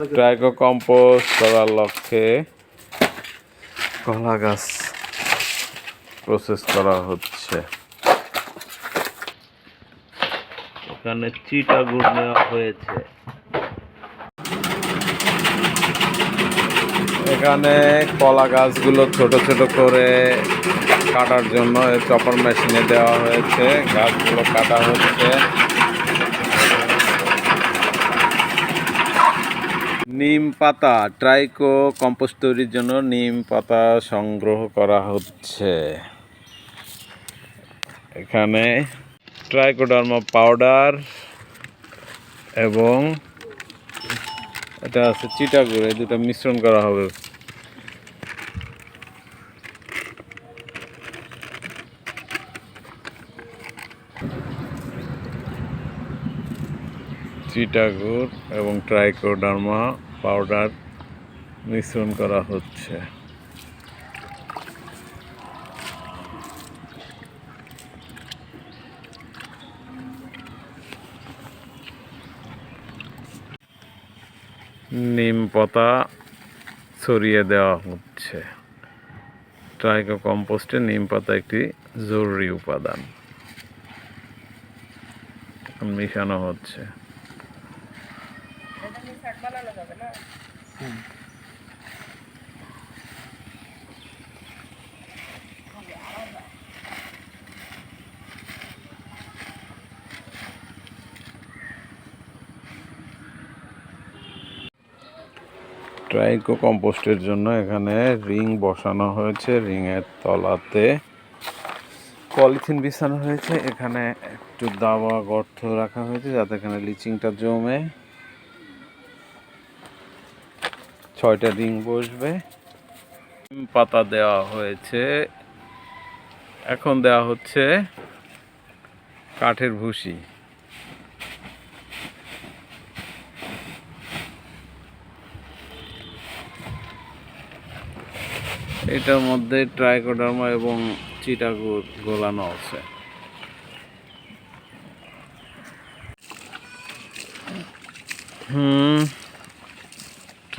Tricho compost করার লক্ষ্যে কলা গাছ প্রসেস করা হচ্ছে। এখানে চিটা গুড় নেওয়া হয়েছে। এখানে কলা গাছগুলো ছোট ছোট করে কাটার জন্য চপার মেশিনে দেওয়া হয়েছে। গাছগুলো কাটা হচ্ছে। নিম পাতা, ট্রাইকো কম্পোস্ট তৈরির জন্য নিম পাতা সংগ্রহ করা হচ্ছে। এখানে ট্রাইকোডার্মা পাউডার এবং এটা আছে চিটাগুড়, এই দুটো মিশ্রণ করা হবে। চিটাগুড় এবং ট্রাইকোডার্মা পাউডার মিশ্রণ করা হচ্ছে। নিম পাতা ছড়িয়ে দেওয়া হচ্ছে। ট্রাইকো কম্পোস্টে নিম পাতা একটি জরুরি উপাদান। মিশানো হচ্ছে। ট্রাইকো কম্পোস্টের জন্য এখানে রিং বসানো হয়েছে, রিংয়ের তলাতে। পলিথিন বিছানো হয়েছে, এখানে একটু দাবা গর্ত রাখা হয়েছে যাতে এখানে লিচিংটা জমে। ছয়টা রিং বসবে। পাতা দেওয়া হয়েছে। এখন দেওয়া হচ্ছে কাঠের ভুসি। এটার মধ্যে ট্রাইকোডার্মা এবং চিটাগুড় গোলানো আছে। হুম।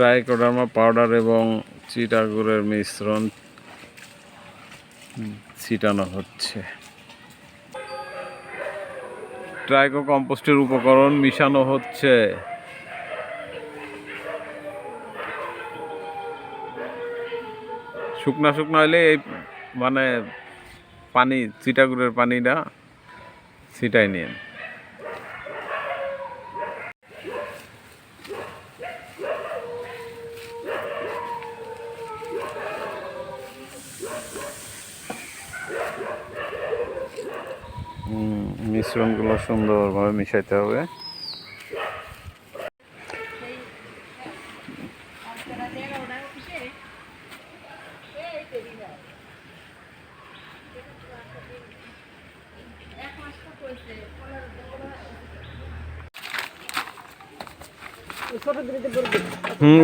ট্রাইকোডার্মা পাউডার এবং চিটাগুড়ের মিশ্রণ ছিটানো হচ্ছে। ট্রাইকো কম্পোস্টের উপকরণ মিশানো হচ্ছে। শুকনা শুকনা হলে এই মানে পানি, চিটাগুড়ের পানিটা ছিটাই নিন। মিশ্রণগুলো সুন্দরভাবে মিশাইতে হবে।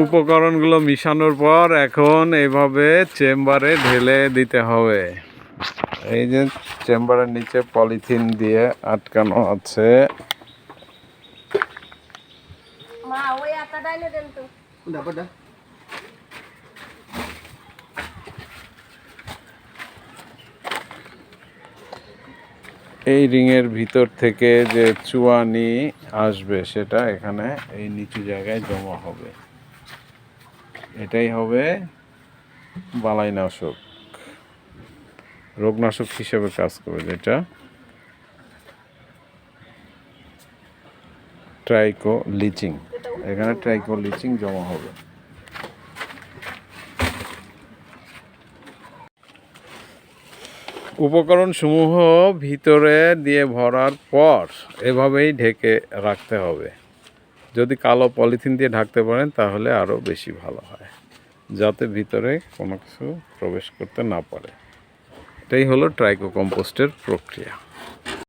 উপকরণগুলো মিশানোর পর এখন এইভাবে চেম্বারে ঢেলে দিতে হবে। এই যে চেম্বারের নিচে পলিথিন দিয়ে আটকানো আছে। মা ওই আটাটা এনে দেন তো। এই রিংয়ের ভিতর থেকে যে চুয়ানি আসবে সেটা এখানে এই নিচু জায়গায় জমা হবে। এটাই হবে বালাইনাশক। রোগনাশক হিসেবে কাজ করবে যেটা ট্রাইকো লিচিং। এখানে ট্রাইকো লিচিং জমা হবে। উপকরণ সমূহ ভিতরে দিয়ে ভরার পর এভাবেই ঢেকে রাখতে হবে। যদি কালো পলিথিন দিয়ে ঢাকতে পারেন, তাহলে আরও বেশি ভালো হয়, যাতে ভিতরে কোনো কিছু প্রবেশ করতে না পারে। এটাই হলো ট্রাইকো কম্পোস্টের প্রক্রিয়া।